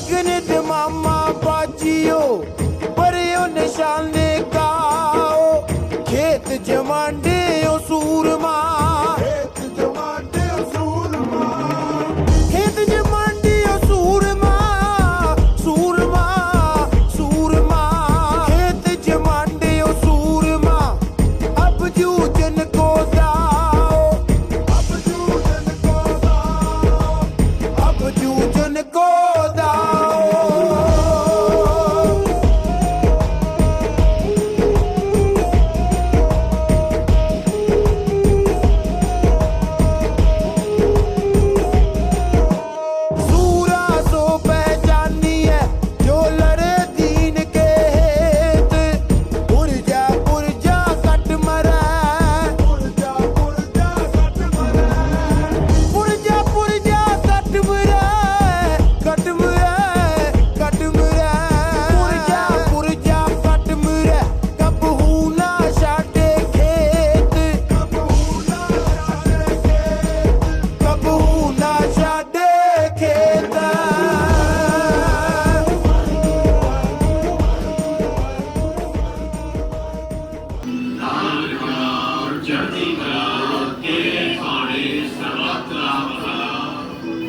ਲਗਨ ਤੇ ਮਾਮਾ ਬਾਜੀਓ ਪਰਿਓ ਨਿਸ਼ਾਨੇ ਕਾਓ ਖੇਤ ਜਮਾਂਡੇ ਓ ਸੂਰਮਾ। ਖੇਤ ਜਮਾਂਡੇ ਓ ਸੂਰਮਾ। ਖੇਤ ਜਮਾਂਡੇ ਓ ਸੂਰਮਾ ਸੂਰਮਾ ਸੂਰਮਾ। ਖੇਤ ਜਮਾਂਡੇ ਓ ਸੂਰਮਾ ਅਬ ਜੂ ਜਨ ਕੋ ਜਾਓ। ਅਬ ਜੂ ਜਨ ਕੋ ਜਾਓ। ਅਬ ਜੂ Al-Qur'an, Jannah.